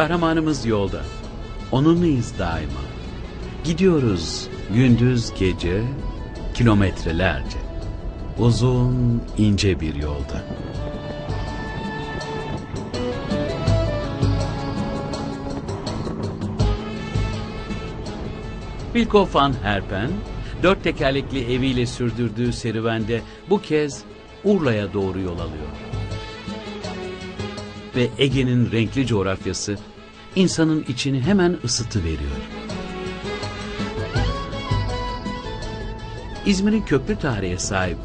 Kahramanımız yolda. Onunlayız daima. Gidiyoruz gündüz gece kilometrelerce. Uzun ince bir yolda. Wilco van Herpen, dört tekerlekli eviyle sürdürdüğü serüvende bu kez Urla'ya doğru yol alıyor. Ve Ege'nin renkli coğrafyası insanın içini hemen ısıtı veriyor. İzmir'in köklü tarihe sahip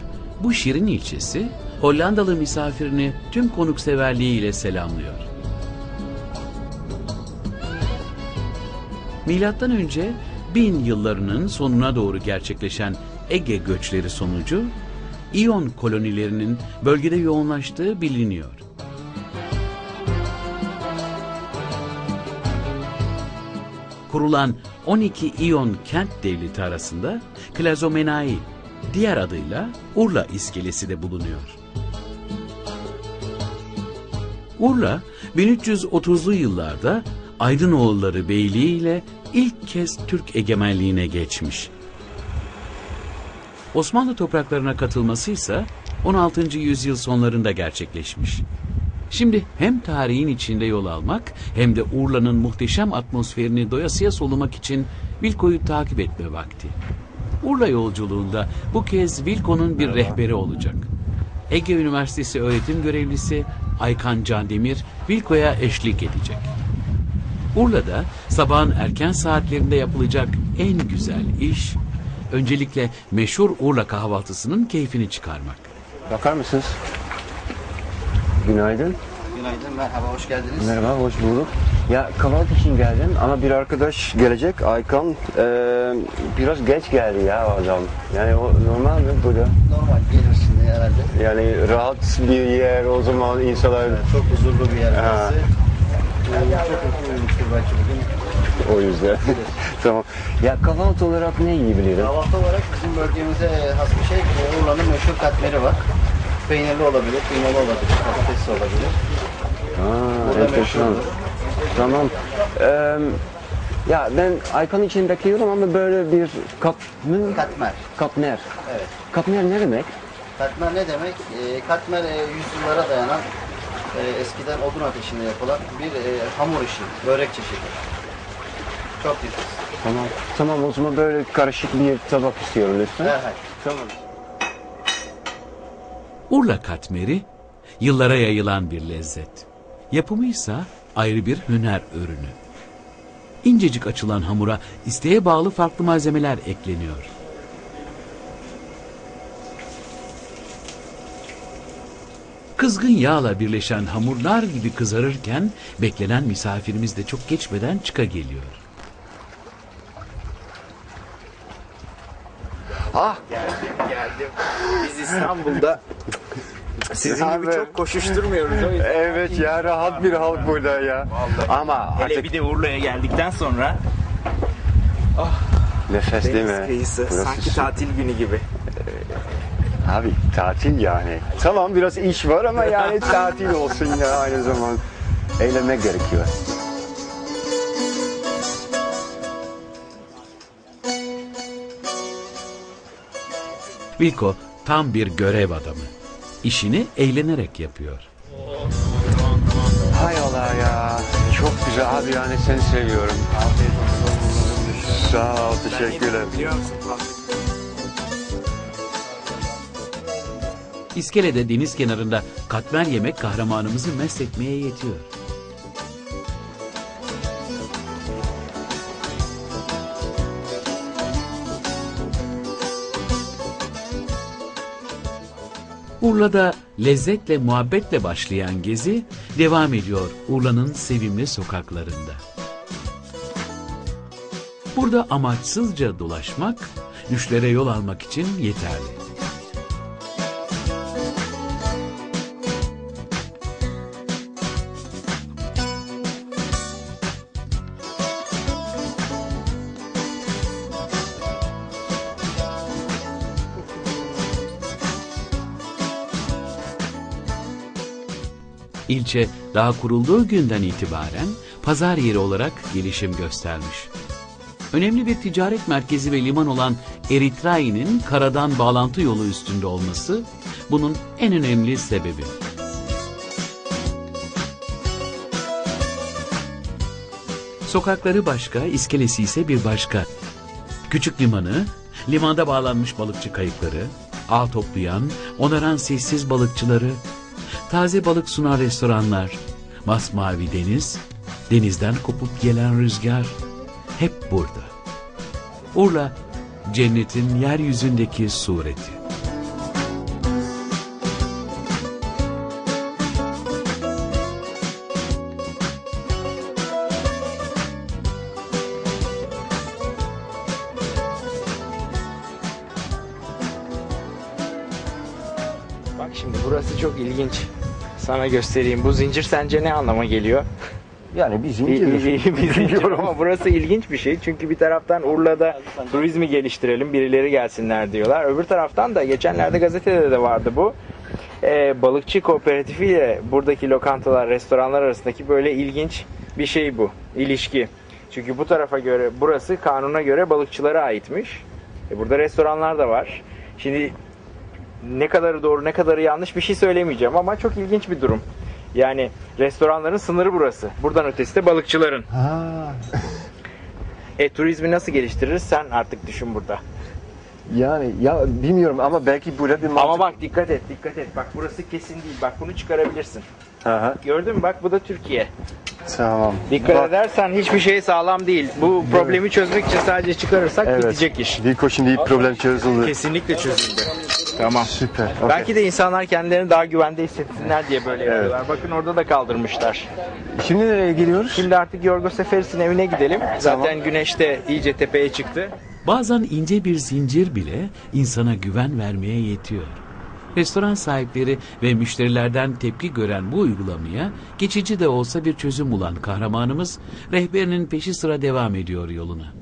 bu şirin ilçesi Hollandalı misafirini tüm konukseverliğiyle selamlıyor. Milattan önce bin yıllarının sonuna doğru gerçekleşen Ege göçleri sonucu İyon kolonilerinin bölgede yoğunlaştığı biliniyor. Kurulan 12 İyon kent devleti arasında Klazomenai, diğer adıyla Urla iskelesi de bulunuyor. Urla 1330'lu yıllarda Aydınoğulları Beyliği ile ilk kez Türk egemenliğine geçmiş. Osmanlı topraklarına katılması ise 16. yüzyıl sonlarında gerçekleşmiş. Şimdi hem tarihin içinde yol almak hem de Urla'nın muhteşem atmosferini doyasıya solumak için Vilko'yu takip etme vakti. Urla yolculuğunda bu kez Vilko'nun bir rehberi olacak. Ege Üniversitesi öğretim görevlisi Aykan Candemir Vilko'ya eşlik edecek. Urla'da sabahın erken saatlerinde yapılacak en güzel iş, öncelikle meşhur Urla kahvaltısının keyfini çıkarmak. Bakar mısınız? Günaydın. Günaydın, merhaba, hoş geldiniz. Merhaba, hoş bulduk. Ya kahvaltı için geldim ama bir arkadaş gelecek, Aykan. Ee, biraz geç geldi ya adam. Yani o normal mi burada? Normal gelir şimdi herhalde. Yani rahat bir yer o zaman insanlar Çok huzurlu bir yer burası. Ee, çok belki bugün. o yüzden. tamam. Ya kahvaltı olarak ne yiyebilirim? Kahvaltı olarak bizim bölgemize has bir şey, e, Urla'nın meşhur katmeri var. Peynirli olabilir, kıymalı olabilir, patatesli olabilir. Aa, enteresan. Tamam. Ee, ya ben Aykan için bekliyorum ama böyle bir kap mı? Katmer, Kapner. evet. Kapner ne demek? Katmer ne demek? E, katmer e, yüzyıllara dayanan, e, eskiden odun ateşinde yapılan bir e, hamur işi, börek çeşidi. Çok güzel. Tamam. Tamam o zaman böyle karışık bir tabak istiyorum lütfen. Derhal. Tamam. Urla katmeri yıllara yayılan bir lezzet. Yapımı ise ayrı bir hüner ürünü. İncecik açılan hamura isteğe bağlı farklı malzemeler ekleniyor. Kızgın yağla birleşen hamurlar gibi kızarırken beklenen misafirimiz de çok geçmeden çıka geliyor. Ah Geldim geldim. Biz İstanbul'da sizin gibi Abi. çok koşuşturmuyoruz o yüzden. evet ya rahat bir halk burada ya. Ama Hele artık bir de Urla'ya geldikten sonra nefes değil mi? kıyısı Burası sanki su- tatil günü gibi. Abi tatil yani. Tamam biraz iş var ama yani tatil olsun ya aynı zaman. Eğlenmek gerekiyor. Vilko tam bir görev adamı. İşini eğlenerek yapıyor. Hay Allah ya. Çok güzel abi yani seni seviyorum. Sağ ol teşekkürler. İskelede deniz kenarında katmer yemek kahramanımızı mest etmeye yetiyor. Urla'da lezzetle muhabbetle başlayan gezi devam ediyor Urla'nın sevimli sokaklarında. Burada amaçsızca dolaşmak, düşlere yol almak için yeterli. İlçe daha kurulduğu günden itibaren pazar yeri olarak gelişim göstermiş. Önemli bir ticaret merkezi ve liman olan Eritrai'nin karadan bağlantı yolu üstünde olması bunun en önemli sebebi. Sokakları başka, iskelesi ise bir başka. Küçük limanı, limanda bağlanmış balıkçı kayıkları, ağ toplayan, onaran sessiz balıkçıları, taze balık sunan restoranlar, masmavi deniz, denizden kopup gelen rüzgar hep burada. Urla, cennetin yeryüzündeki sureti. Bak şimdi burası çok ilginç. Sana göstereyim. Bu zincir sence ne anlama geliyor? Yani bir zincir. bir zincir ama burası ilginç bir şey. Çünkü bir taraftan Urla'da turizmi geliştirelim, birileri gelsinler diyorlar. Öbür taraftan da geçenlerde gazetede de vardı bu. Ee, balıkçı kooperatifi ile buradaki lokantalar, restoranlar arasındaki böyle ilginç bir şey bu. ilişki. Çünkü bu tarafa göre burası kanuna göre balıkçılara aitmiş. E, burada restoranlar da var. Şimdi ne kadarı doğru ne kadarı yanlış bir şey söylemeyeceğim ama çok ilginç bir durum. Yani restoranların sınırı burası. Buradan ötesi de balıkçıların. Ha. E turizmi nasıl geliştiririz sen artık düşün burada. Yani ya bilmiyorum ama belki burada bir mantık. Ama bak dikkat et dikkat et. Bak burası kesin değil. Bak bunu çıkarabilirsin. Aha, Gördün mü bak bu da Türkiye. tamam. Dikkat Bak, edersen hiçbir şey sağlam değil. Bu problemi çözmek için sadece çıkarırsak Evet. bitecek iş. Diko şimdi problem çözüldü. Kesinlikle çözüldü. Tamam. Süper. okey. Belki de insanlar kendilerini daha güvende hissetsinler diye böyle yapıyorlar. Bakın orada da kaldırmışlar. Şimdi nereye gidiyoruz? Şimdi artık Yorgo Seferis'in evine gidelim. Zaten güneş de iyice tepeye çıktı. Bazen ince bir zincir bile insana güven vermeye yetiyor. Restoran sahipleri ve müşterilerden tepki gören bu uygulamaya geçici de olsa bir çözüm bulan kahramanımız rehberinin peşi sıra devam ediyor yoluna.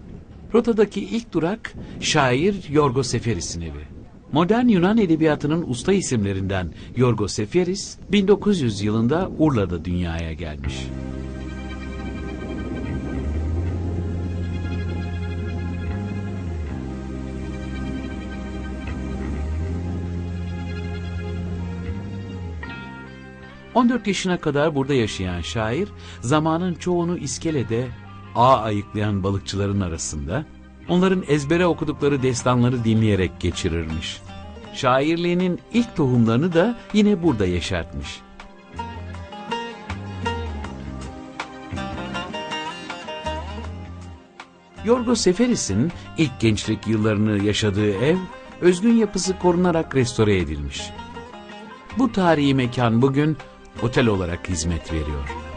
Rotadaki ilk durak şair Yorgo Seferis'in evi. Modern Yunan edebiyatının usta isimlerinden Yorgo Seferis 1900 yılında Urla'da dünyaya gelmiş. ...14 yaşına kadar burada yaşayan şair... ...zamanın çoğunu iskelede... ...ağ ayıklayan balıkçıların arasında... ...onların ezbere okudukları destanları dinleyerek geçirirmiş. Şairliğinin ilk tohumlarını da yine burada yeşertmiş. Yorgo Seferis'in ilk gençlik yıllarını yaşadığı ev... ...özgün yapısı korunarak restore edilmiş. Bu tarihi mekan bugün otel olarak hizmet veriyor.